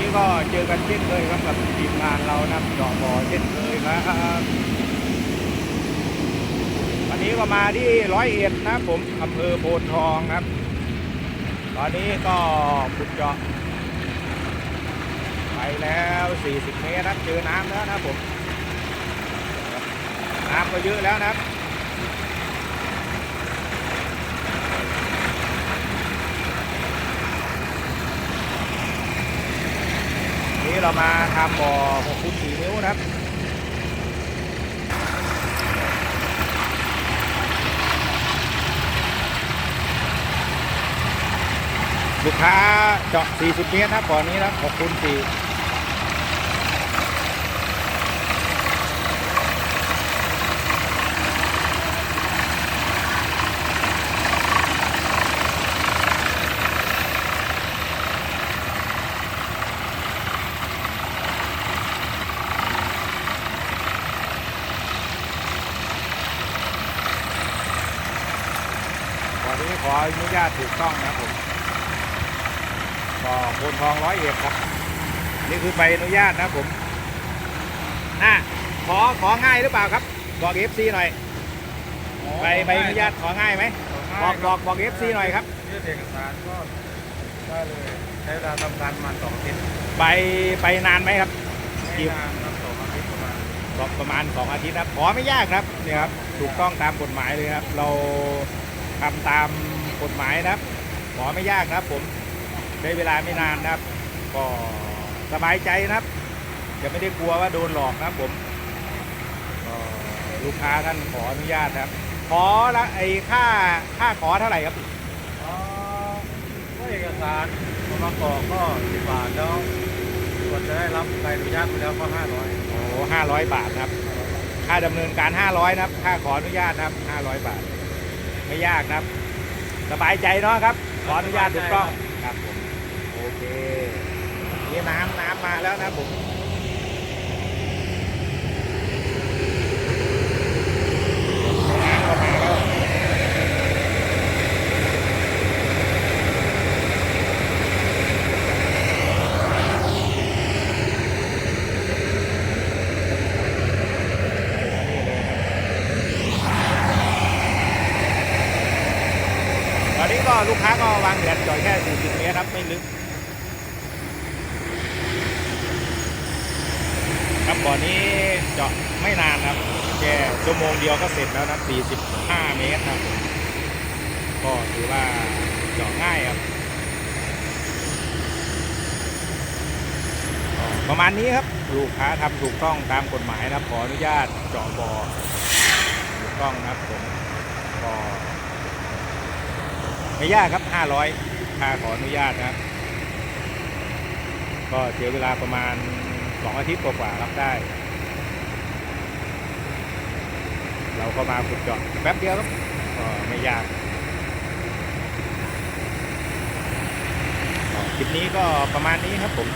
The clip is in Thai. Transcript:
ี้ก็เจอกันเช่นเคยครับกับทีมงานเรานะเจาะบ่อเช่นเคยครับวันนี้ก็มาที่ร้อยเอ็ดนะผมอำเภอโพนทองครับ ตอนนี้ก็ขุดเจาะไปแล้ว 40 เมตรครับเจอน้ำแล้วนะผม น้ำก็เยอะแล้วนะครับ นี่ เรามาทำบ่อ6ฟุต4นิ้วนะครับลูกค้าเจาะ40เมตรนะครับบ่อนี้นะ6คูณ4 บ่อนี้ขออนุญาตถูกต้องนะครับผมก็โพนทองร้อยเอ็ดครับ นี่คือใบอนุญาตนะครับผมอะขอของ่ายหรือเปล่าครับ บอกเอฟซีหน่อยใบใบอนุญาตของ่ายไหมบอกบอกบอกเอฟซีหน่อยครับยื่นเอกสารก็ได้เลยใช้เวลาทำการประมาณสองอาทิตย์ใบไปนานไหมครับไม่นานครับสองอาทิตย์ประมาณบอกประมาณ2อาทิตย์นะครับขอไม่ยากนะครับเนี่ยครับถูกต้องตามกฎหมายเลยครับ เรา ทำตามกฎหมายนะครับขอไม่ยากนะครับ ผมใช้เวลาไม่นานนะครับ ก็สบายใจนะครับ จะไม่ได้กลัวว่าโดนหลอกนะครับผมก็ลูกค้าท่านขออนุญาตนะครับ ขอละไอ้ค่าค่าขอเท่าไหร่ครับอ๋อก็เอกสารประกอบก็สิบบาทแล้วกว่าจะได้รับใบอนุญาตไปแล้วก็ห้าร้อยโอ้ห้าร้อยบาทนะครับ ค่าดำเนินการ500นะครับ ค่าขออนุญาตนะครับ500บาท ไม่ยากครับ สบายใจเนาะครับ ขออนุญาตถูกต้องครับผม โอเคนี่น้ำน้ำมาแล้วนะผม น้ำก็มาแล้ว ตอนนี้ก็ลูกค้าก็วางเหรียญจอยแค่ 40 เมตรครับไม่ลึก ครับบ่อนี้เจาะไม่นานครับแค่ชั่วโมงเดียวก็เสร็จแล้วนะ45 เมตรครับก็ถือว่าเจาะง่ายครับ ประมาณนี้ครับลูกค้าทำถูกต้องตามกฎหมายนะครับขออนุญาตเจาะบ่อถูกต้องนะครับผมก็ ไม่ยากครับ 500ค่าขออนุญาตนะครับ ก็เสียเวลาประมาณ 2 อาทิตย์กว่าๆรับได้ เราก็มาขุดเจาะแป๊บเดียวครับก็ไม่ยากคลิปนี้ก็ประมาณนี้ครับผม